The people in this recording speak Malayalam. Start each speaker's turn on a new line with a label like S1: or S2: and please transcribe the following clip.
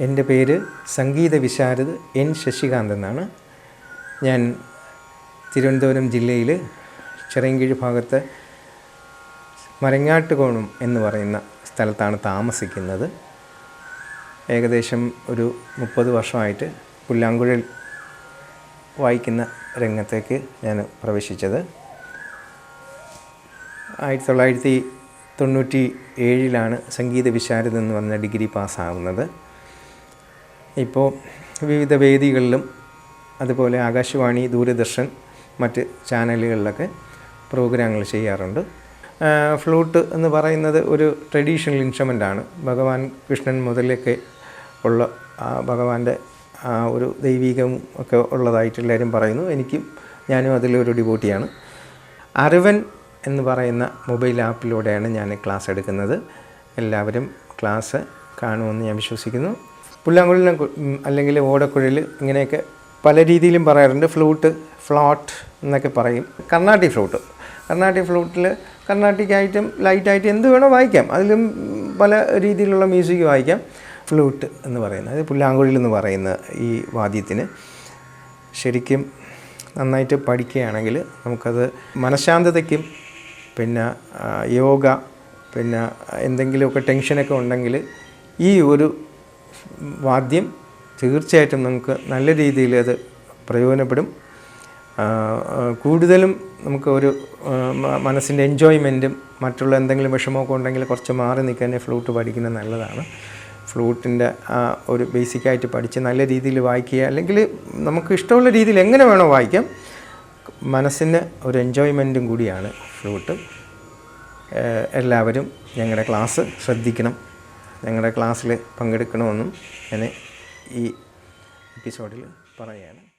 S1: എന്റെ പേര് സംഗീത വിശാരദ് എൻ ശശികാന്ത് എന്നാണ്. ഞാൻ തിരുവനന്തപുരം ജില്ലയിൽ ചിറയൻകീഴ് ഭാഗത്ത് മരങ്ങാട്ടുകോണം എന്ന് പറയുന്ന സ്ഥലത്താണ് താമസിക്കുന്നത്. ഏകദേശം ഒരു മുപ്പത് വർഷമായിട്ട് പുല്ലാങ്കുഴൽ വായിക്കുന്ന രംഗത്തേക്ക് ഞാൻ പ്രവേശിച്ചത്. ആയിരത്തി തൊള്ളായിരത്തി തൊണ്ണൂറ്റി ഏഴിലാണ് സംഗീത വിശാരദ് എന്ന് പറഞ്ഞ ഡിഗ്രി പാസ്സാവുന്നത്. ഇപ്പോൾ വിവിധ വേദികളിലും അതുപോലെ ആകാശവാണി ദൂരദർശൻ മറ്റ് ചാനലുകളിലൊക്കെ പ്രോഗ്രാമുകൾ ചെയ്യാറുണ്ട്. ഫ്ലൂട്ട് എന്ന് പറയുന്നത് ഒരു ട്രഡീഷണൽ ആണ്. ഭഗവാൻ കൃഷ്ണൻ മുതലൊക്കെ ഉള്ള ഭഗവാന്റെ ഒരു ദൈവികം ഒക്കെ ഉള്ളതായിട്ട് എല്ലാവരും പറയുന്നു. എനിക്കും ഞാനും അതിലൊരു ഡിബോട്ടിയാണ് അറിവൻ എന്ന് പറയുന്ന മൊബൈൽ ആപ്പിലൂടെയാണ് ഞാൻ ക്ലാസ് എടുക്കുന്നത്. എല്ലാവരും ക്ലാസ് കാണുമെന്ന് ഞാൻ വിശ്വസിക്കുന്നു. പുല്ലാങ്കുഴലിനെ അല്ലെങ്കിൽ ഓടക്കുഴൽ ഇങ്ങനെയൊക്കെ പല രീതിയിലും പറയാറുണ്ട്. ഫ്ലൂട്ട് ഫ്ലോട്ട് എന്നൊക്കെ പറയും. കർണാട്ടി ഫ്ലൂട്ട്. കർണാട്ടി ഫ്ലൂട്ടിൽ കർണാട്ടിക്കായിട്ടും ലൈറ്റായിട്ടും എന്ത് വേണോ വായിക്കാം. അതിലും പല രീതിയിലുള്ള മ്യൂസിക് വായിക്കാം. ഫ്ലൂട്ട് എന്ന് പറയുന്നത് പുല്ലാങ്കുഴൽ എന്ന് പറയുന്ന ഈ വാദ്യത്തിന് ശരിക്കും നന്നായിട്ട് പഠിക്കുകയാണെങ്കിൽ നമുക്കത് മനഃശാന്തതയ്ക്കും പിന്നെ യോഗ പിന്നെ എന്തെങ്കിലുമൊക്കെ ടെൻഷനൊക്കെ ഉണ്ടെങ്കിൽ ഈ ഒരു വാദ്യം തീർച്ചയായിട്ടും നമുക്ക് നല്ല രീതിയിൽ അത് പ്രയോജനപ്പെടും. കൂടുതലും നമുക്ക് ഒരു മനസ്സിന്റെ എൻജോയ്മെന്റും മറ്റുള്ള എന്തെങ്കിലും വിഷമമൊക്കെ ഉണ്ടെങ്കിൽ കുറച്ച് മാറി നിൽക്കാൻ ഫ്ലൂട്ട് പഠിക്കുന്നത് നല്ലതാണ്. ഫ്ലൂട്ടിന്റെ ആ ഒരു ബേസിക്കായിട്ട് പഠിച്ച് നല്ല രീതിയിൽ വായിക്കുക അല്ലെങ്കിൽ നമുക്ക് ഇഷ്ടമുള്ള രീതിയിൽ എങ്ങനെ വേണോ വായിക്കാം. മനസ്സിന് ഒരു എൻജോയ്മെന്റും കൂടിയാണ് ഫ്ലൂട്ട്. എല്ലാവരും ഞങ്ങളുടെ ക്ലാസ് ശ്രദ്ധിക്കണം. ഞങ്ങളുടെ ക്ലാസ്സിൽ പങ്കെടുക്കണമെന്നും ഞാൻ ഈ എപ്പിസോഡിൽ പറയുകയാണ്.